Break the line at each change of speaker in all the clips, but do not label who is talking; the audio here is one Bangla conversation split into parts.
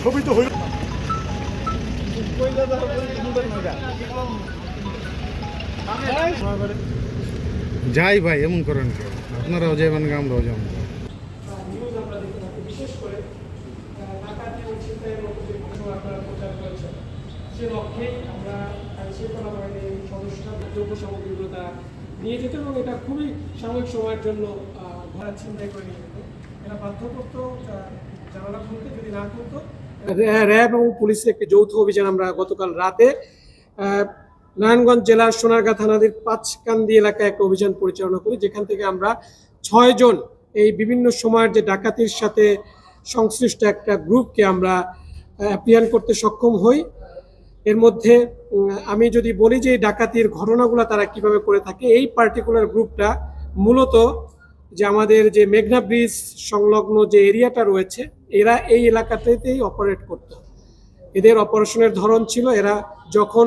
ছবি তো
হইল যাই ভাই এমন করেন আপনারাও যাইবেন আমরাও যাব
নিউজ আমরা দেখতে থাকি বিশেষ করে আহ, ডাকাতি ও ছিনতাইয়ের মতো যে ঘটনা আপনারা প্রচার করেছেন সে লক্ষ্যেই আমরা শৃঙ্খলা বাহিনীর সদস্যরা দ্রব্য সামগ্রীগুলো তারা নিয়ে যেত এবং এটা খুবই সাময়িক সময়ের জন্য ঘোড়া ছিনতাই করে নিয়ে যেত। এরা বাধ্য করতো জানালা খুলতে যদি না খুলতো র্যাব এবং পুলিশের একটি যৌথ অভিযান আমরা গতকাল রাতে নারায়ণগঞ্জ জেলার সোনারগাঁ থানাদের পাঁচকান্দি এলাকায় একটা অভিযান পরিচালনা করি, যেখান থেকে আমরা ছয়জন এই বিভিন্ন সময়ের যে ডাকাতির সাথে সংশ্লিষ্ট একটা গ্রুপকে আমরা অ্যাপ্রিয়ান করতে সক্ষম হই। এর মধ্যে আমি যদি বলি যে ডাকাতির ঘটনাগুলো তারা কীভাবে করে থাকে, এই পার্টিকুলার গ্রুপটা মূলত যে আমাদের যে মেঘনা ব্রিজ সংলগ্ন যে এরিয়াটা রয়েছে, এরা এই এলাকাতেই অপারেট করতো। এদের অপারেশনের ধরন ছিল, এরা যখন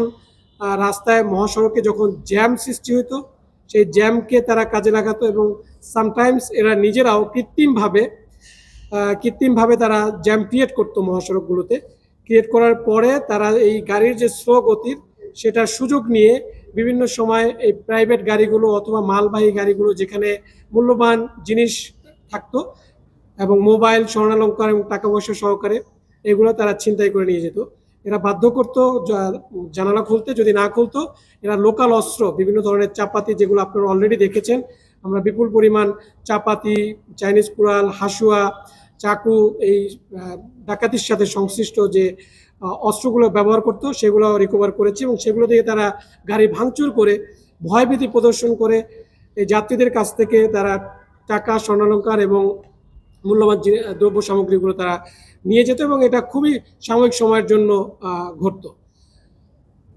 রাস্তায় মহাসড়কে যখন জ্যাম সৃষ্টি হতো সেই জ্যামকে তারা কাজে লাগাতো এবং সামটাইমস এরা নিজেরাও কৃত্রিমভাবে কৃত্রিমভাবে তারা জ্যাম ক্রিয়েট করতো মহাসড়কগুলোতে। ক্রিয়েট করার পরে তারা এই গাড়ির যে স্লো গতির, সেটার সুযোগ নিয়ে বিভিন্ন সময় এই প্রাইভেট গাড়িগুলো অথবা মালবাহী গাড়িগুলো যেখানে মূল্যবান জিনিস থাকতো এবং মোবাইল স্বর্ণালঙ্কার এবং টাকা পয়সা সহকারে এগুলো তারা ছিনতাই করে নিয়ে যেত। এরা বাধ্য করতো জানালা খুলতে, যদি না খুলতো এরা লোকাল অস্ত্র, বিভিন্ন ধরনের চাপাতি যেগুলো আপনারা অলরেডি দেখেছেন, আমরা বিপুল পরিমাণ চাপাতি, চাইনিজ কুড়াল, হাসুয়া চাকু, এই ডাকাতির সাথে সংশ্লিষ্ট যে অস্ত্রগুলো ব্যবহার করতো সেগুলো রিকভার করেছে এবং সেগুলো থেকে তারা গাড়ি ভাঙচুর করে ভয়ভীতি প্রদর্শন করে। এই যাত্রীদের কাছ থেকে তারা টাকা, স্বর্ণালঙ্কার এবং মূল্যবান দ্রব্য সামগ্রীগুলো তারা নিয়ে যেত এবং এটা খুবই সাময়িক সময়ের জন্য ঘটতো।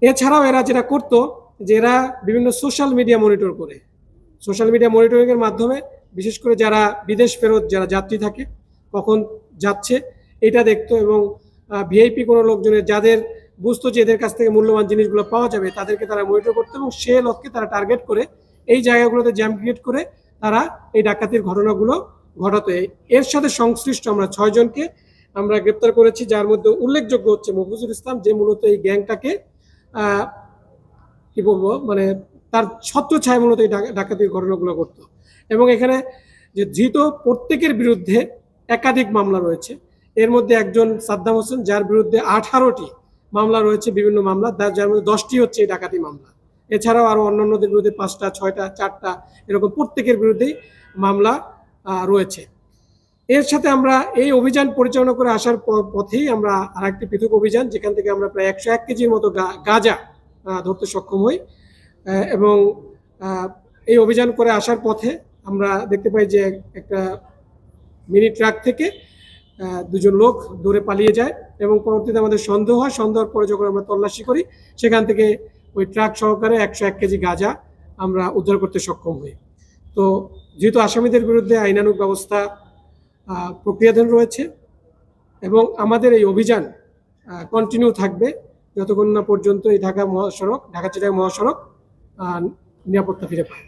এছাড়াও এরা যেটা করতো যে, এরা বিভিন্ন সোশ্যাল মিডিয়া মনিটর করে। সোশ্যাল মিডিয়া মনিটরিংয়ের মাধ্যমে বিশেষ করে যারা বিদেশ ফেরত, যারা যাত্রী থাকে কখন যাচ্ছে, এটা দেখতো এবং ভিআইপি কোনো লোকজনের, যাদের বুঝতো যে এদের কাছ থেকে মূল্যবান জিনিসগুলো পাওয়া যাবে, তাদেরকে তারা মনিটর করতো এবং সে লক্ষ্যে তারা টার্গেট করে এই জায়গাগুলোতে জ্যাম ক্রিয়েট করে তারা এই ডাকাতির ঘটনাগুলো ঘটাতো। এর সাথে সংশ্লিষ্ট আমরা ছয়জনকে আমরা গ্রেপ্তার করেছি, যার মধ্যে উল্লেখযোগ্য হচ্ছে মফিজুল ইসলাম, যে মূলত এই গ্যাংটাকে কি বলব মানে তার ছত্র ছায় মূলত এই ডাকা- ডাকাতির ঘটনাগুলো করতো এবং এখানে যে ধৃত প্রত্যেকের বিরুদ্ধে একাধিক মামলা রয়েছে। এর মধ্যে একজন সাদ্দাম হোসেন, যার বিরুদ্ধে আঠারোটি মামলা রয়েছে, বিভিন্ন মামলা যার মধ্যে দশটি হচ্ছে এই ডাকাতি মামলা। এছাড়াও আরও অন্যান্যদের বিরুদ্ধে পাঁচটা, ছয়টা, চারটা, এরকম প্রত্যেকের বিরুদ্ধেই মামলা রয়েছে। এর সাথে আমরা এই অভিযান পরিচালনা করে আসার পথেই আমরা আরেকটি পৃথক অভিযান, যেখান থেকে আমরা প্রায় একশো এক কেজির মতো গাঁজা ধরতে সক্ষম হই। এবং এই অভিযান করে আসার পথে আমরা দেখতে পাই যে একটা মিনি ট্রাক থেকে দুজন লোক দৌড়ে পালিয়ে যায় এবং পরবর্তীতে আমাদের সন্দেহ হয় সন্দেহের পরে যখন আমরা তল্লাশি করি, সেখান থেকে ওই ট্রাক সহকারে একশো এক কেজি গাঁজা আমরা উদ্ধার করতে সক্ষম হই। তো যেহেতু আসামিদের বিরুদ্ধে আইনানুগ ব্যবস্থা প্রক্রিয়াধীন রয়েছে এবং আমাদের এই অভিযান কন্টিনিউ থাকবে যতক্ষণ না পর্যন্ত এই ঢাকা মহাসড়ক, ঢাকা চিটাগাং মহাসড়ক নিরাপত্তা ফিরে পায়।